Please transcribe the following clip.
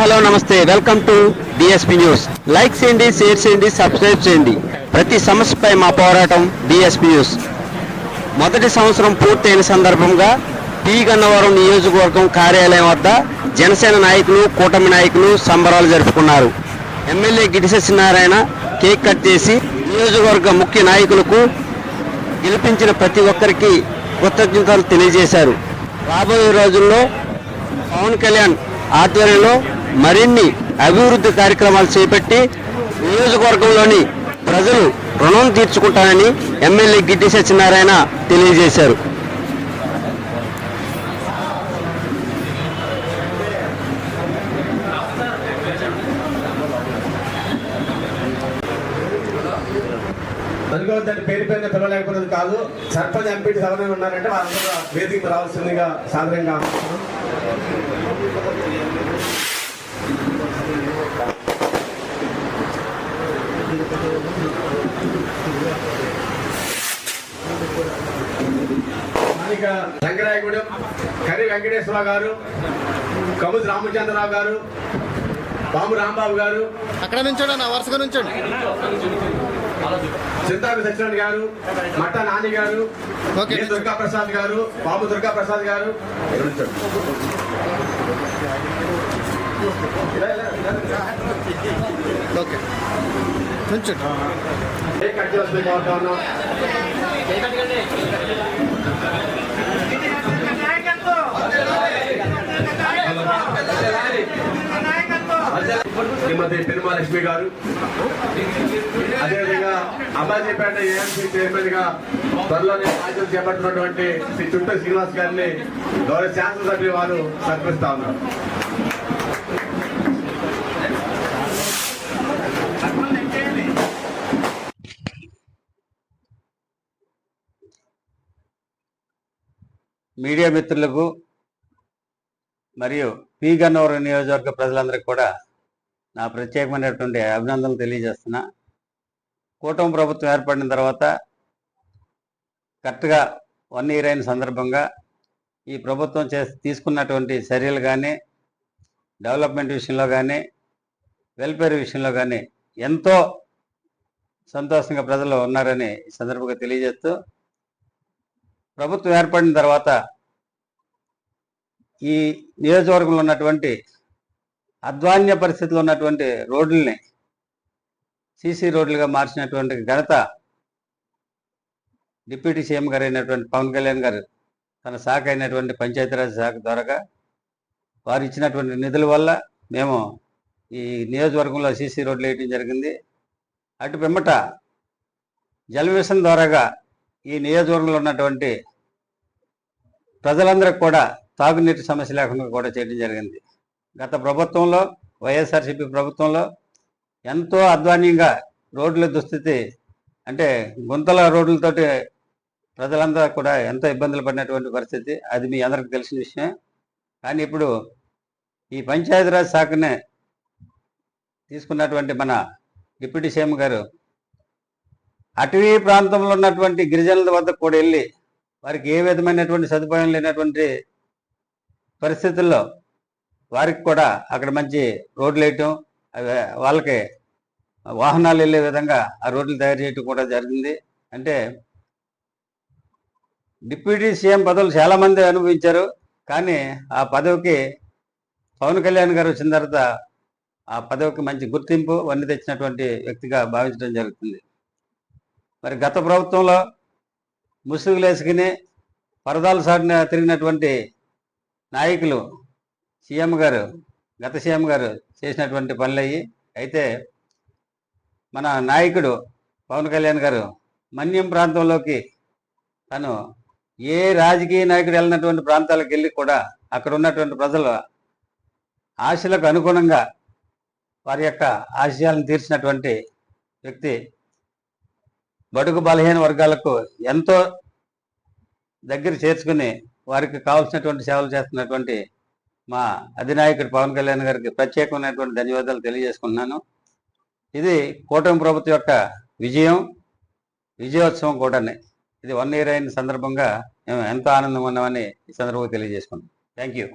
Hello నమస్తే. Welcome to DSP news like చేయండి share చేయండి సబ్స్క్రైబ్ చేయండి. ప్రతి సమస్యపై మా పోరాటం డిఎస్పీ న్యూస్ మొదటి సంవత్సరం పూర్తయిన సందర్భంగా పి. గన్నవరం నియోజకవర్గం కార్యాలయం వద్ద జనసేన నాయకులు కూటమి నాయకులు సంబరాలు జరుపుకున్నారు. MLA Giddi Satyanarayana cake cut చేసి నియోజకవర్గ ముఖ్య నాయకులకు గెలిపించిన ప్రతి ఒక్కరికి కృతజ్ఞతలు తెలియజేశారు. రాబోయే రోజుల్లో పవన్ కళ్యాణ్ ఆధ్వర్యంలో మరిన్ని అభివృద్ధి కార్యక్రమాలు చేపట్టి నియోజకవర్గంలోని ప్రజలు రుణం తీర్చుకుంటానని ఎమ్మెల్యే గిడ్డి సత్యనారాయణ తెలియజేశారు. అనుకోవద్దని పేరు పేరున పిలవలేకపోతుంది కాదు. సర్పంచ్ ఎంపీటీ సభలో ఉన్నారంటే వాళ్ళందరూ వేదికకు రావాల్సిందిగా సాధారణంగా స్థానిక రంగరాయగూడెం కరి వెంకటేశ్వరరావు గారు కముది రామచంద్రరావు గారు బాము రాంబాబు గారు అక్కడ నుంచోండి వరుసగా నుంచోండి. చింతాకు సత్యనారాయణ గారు మట్ట నాని గారు దుర్గా ప్రసాద్ గారు బాబు దుర్గా ప్రసాద్ గారు ఓకే. ఏ శ్రీమతి తిరుమలక్ష్మి గారు. అదేవిధంగా అబ్బాజీపేట ఏఎంసీ చైర్మన్గా త్వరలోనే బాధ్యత చేపట్టినటువంటి శ్రీ చుట్టూ శ్రీనివాస్ గారిని గౌరవ శాసనసభ్యులు వారు సత్కరిస్తా ఉన్నారు. మీడియా మిత్రులకు మరియు పి గన్నవరం నియోజకవర్గ ప్రజలందరికీ కూడా నా ప్రత్యేకమైనటువంటి అభినందనలు తెలియజేస్తున్నా. కూటమి ప్రభుత్వం ఏర్పడిన తర్వాత కరెక్ట్గా వన్ ఇయర్ అయిన సందర్భంగా ఈ ప్రభుత్వం చే తీసుకున్నటువంటి చర్యలు కానీ డెవలప్మెంట్ విషయంలో కానీ వెల్ఫేర్ విషయంలో కానీ ఎంతో సంతోషంగా ప్రజలు ఉన్నారని ఈ సందర్భంగా తెలియజేస్తూ ప్రభుత్వం ఏర్పడిన తర్వాత ఈ నియోజకవర్గంలో ఉన్నటువంటి అధ్వాన్య పరిస్థితిలో ఉన్నటువంటి రోడ్లని సీసీ రోడ్లుగా మార్చినటువంటి ఘనత డిప్యూటీ సీఎం గారు అయినటువంటి పవన్ కళ్యాణ్ గారు తన శాఖ అయినటువంటి పంచాయతీరాజ్ శాఖ ద్వారా వారు ఇచ్చినటువంటి నిధుల వల్ల మేము ఈ నియోజకవర్గంలో సీసీ రోడ్లు వేయడం జరిగింది. అటు పిమ్మట జలవిషన్ ద్వారాగా ఈ నియోజకవర్గంలో ఉన్నటువంటి ప్రజలందరికీ కూడా తాగునీటి సమస్య లేకుండా కూడా చేయడం జరిగింది. గత ప్రభుత్వంలో వైఎస్ఆర్సీపీ ప్రభుత్వంలో ఎంతో అధ్వాన్యంగా రోడ్ల దుస్థితి అంటే గుంతల రోడ్లతోటి ప్రజలందరూ కూడా ఎంతో ఇబ్బందులు పడినటువంటి పరిస్థితి. అది మీ అందరికి తెలిసిన విషయం కానీ ఇప్పుడు ఈ పంచాయతీరాజ్ శాఖనే తీసుకున్నటువంటి మన డిప్యూటీ సీఎం గారు అటవీ ప్రాంతంలో ఉన్నటువంటి గిరిజనుల వద్దకు కూడా వెళ్ళి వారికి ఏ విధమైనటువంటి సదుపాయం లేనటువంటి పరిస్థితుల్లో వారికి కూడా అక్కడ మంచి రోడ్లు వేయటం అవి వాళ్ళకి వాహనాలు వెళ్ళే విధంగా ఆ రోడ్లు తయారు చేయటం కూడా జరిగింది. అంటే డిప్యూటీ సీఎం పదవులు చాలామంది అనుభవించారు. కానీ ఆ పదవికి పవన్ కళ్యాణ్ గారు వచ్చిన తర్వాత ఆ పదవికి మంచి గుర్తింపు వన్ని తెచ్చినటువంటి వ్యక్తిగా భావించడం జరుగుతుంది. మరి గత ప్రభుత్వంలో ముసుగులు వేసుకుని పరదాలు సాటిన తిరిగినటువంటి నాయకులు సీఎం గారు గత సీఎం గారు చేసినటువంటి పనులు అయ్యి అయితే మన నాయకుడు పవన్ కళ్యాణ్ గారు మన్యం ప్రాంతంలోకి తను ఏ రాజకీయ నాయకుడు వెళ్ళినటువంటి ప్రాంతాలకు వెళ్ళి కూడా అక్కడ ఉన్నటువంటి ప్రజల ఆశలకు అనుగుణంగా వారి యొక్క ఆశయాలను తీర్చినటువంటి వ్యక్తి బడుగు బలహీన వర్గాలకు ఎంతో దగ్గర చేర్చుకుని వారికి కావాల్సినటువంటి సేవలు చేస్తున్నటువంటి మా అధినాయకుడు పవన్ కళ్యాణ్ గారికి ప్రత్యేకమైనటువంటి ధన్యవాదాలు తెలియజేసుకుంటున్నాను. ఇది కూటమి ప్రభుత్వం యొక్క విజయం విజయోత్సవం కూడానే. ఇది వన్ ఇయర్ అయిన సందర్భంగా మేము ఎంతో ఆనందంగా ఉన్నామని ఈ సందర్భంగా తెలియజేసుకున్నాం థ్యాంక్ యూ.